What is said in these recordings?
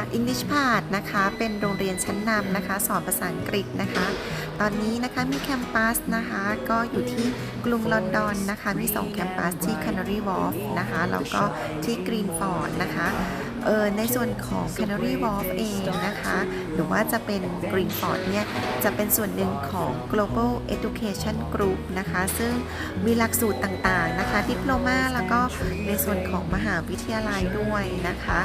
ค่ะ English p a t นะคะ เป็นโรงเรียนชั้นนำนะคะ สอนภาษาอังกฤษนะคะ ตอนนี้นะคะมีแคมปัสนะคะ ก็อยู่ที่กรุงลอนดอนนะคะ มี2แคมปัสที่ Canary Wharf นะคะ แล้วก็ที่ Greenford นะคะ เออในส่วนของ Canary Wharf เองนะคะ หรือว่าจะเป็น Greenford เนี่ย จะเป็นส่วนหนึ่งของ Global Education Group นะคะ ซึ่งมีหลักสูตรต่างๆนะคะ ดิปโลมาแล้วก็ในส่วนของมหาวิทยาลัยด้วยนะคะ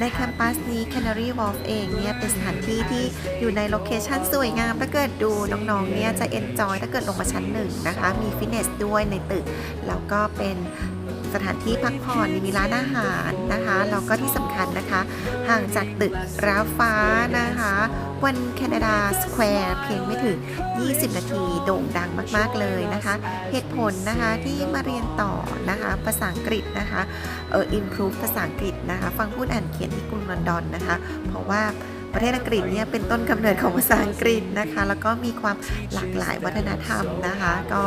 ในแคมปัสนี้ Canary Wharf เองเนี่ย เป็นสถานที่ที่อยู่ในโลเคชันสวยงาม ถ้าเกิดดูน้องๆเนี่ยจะ enjoy ถ้าเกิดลงมาชั้นหนึ่งนะคะ มีฟิตเนสด้วยในตึก แล้วก็เป็น สถานที่พักผ่อนมีร้านอาหารนะคะแล้วก็ที่สำคัญนะคะ ห่างจากตึกร้าฟ้านะคะวันแคนาดาสแควร์เพียงไม่ถึง 20 นาทีโด่งดังมาก ๆ เลยนะคะ เหตุผลนะคะที่มาเรียนต่อนะคะภาษาอังกฤษนะคะเออ improve ภาษาอังกฤษนะคะ ฟังพูดอ่านเขียนที่กรุงลอนดอนนะคะ เพราะว่า ประเทศอังกฤษเนี่ยเป็นต้นกำเนิดของภาษาอังกฤษนะคะ แล้วก็มีความหลากหลายวัฒนธรรมนะคะ ก็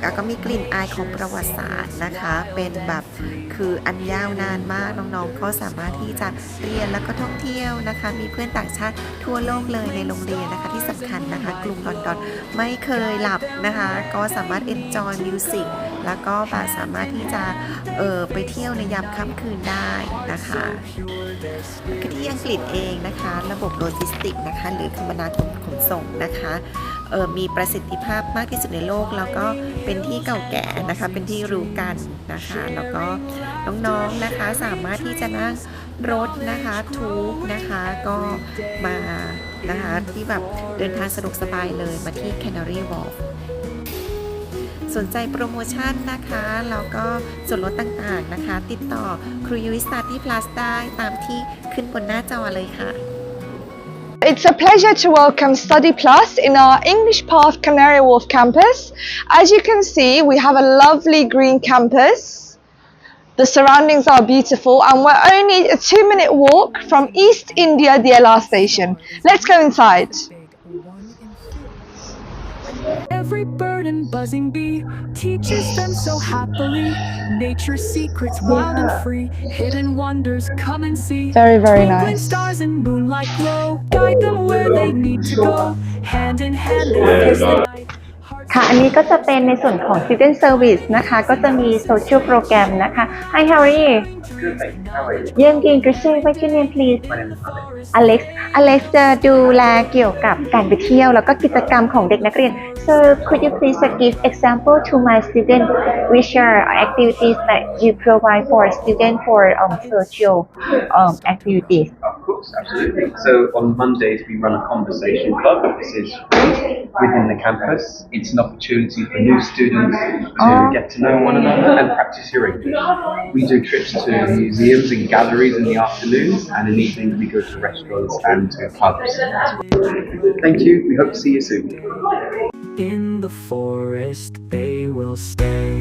แล้วก็มีกลิ่นอายของประวัติศาสตร์นะคะ เป็นแบบคืออันยาวนานมากน้องๆก็สามารถที่จะเรียนแล้วก็ท่องเที่ยวนะคะ มีเพื่อนต่างชาติทั่วโลกเลยในโรงเรียนนะคะ ที่สำคัญนะคะกรุงลอนดอนไม่เคยหลับนะคะ ก็สามารถ enjoy music แล้วก็แบบสามารถที่จะเออไปเที่ยวในยามค่ำคืนได้นะคะแล้วก็ที่อังกฤษเองนะคะ ระบบโลจิสติกนะคะหรือคมนาคมขนส่งนะคะเออมีประสิทธิภาพมากที่สุดในโลก แล้วก็เป็นที่เก่าแก่นะคะเป็นที่รู้กันนะคะ แล้วก็น้องๆนะคะสามารถที่จะนั่งรถนะคะทูกนะคะก็มานะคะที่แบบเดินทางสะดวกสบายเลยมาที่ Canary Wharf สนใจโปรโมชั่นนะคะแล้วก็ส่วนลดต่างๆนะคะ ติดต่อครูยุ้ยสตาร์ที่ plus ได้ตามที่ขึ้นบนหน้าจอเลยค่ะ It's a pleasure to welcome Study Plus in our English Path Canary Wharf campus. As you can see, we have a lovely green campus. The surroundings are beautiful, and we're only a two minute walk from East India DLR station. Let's go inside. Every bird and buzzing bee teaches them so happily. Nature's secrets wild and free. Hidden wonders come and see. Very, very Twinkling nice. stars and moonlight glow. Guide them where they need to go. Hand in hand they face the night. Hearts ค่ะ อันนี้ก็จะเป็นในส่วนของ student service นะคะ ก็จะมี social program นะคะ Hi how are you Good, thank you. How are you? Yeah I'm doing good Sir, what's your name please My name is Alex. Alex Alex จะดูแลเกี่ยวกับการไปเที่ยว แล้วก็กิจกรรมของเด็กนักเรียน So could you please give example to my student which are activities that you provide for student for um, social um, activities Of course, absolutely. So on Mondays we run a conversation club. This is within the campus. It's an opportunity for new students to Oh. get to know one another and practice your English. We do trips to museums and galleries in the afternoons, and in the evenings we go to restaurants and to pubs. Thank you. We hope to see you soon. In the forest they will stay.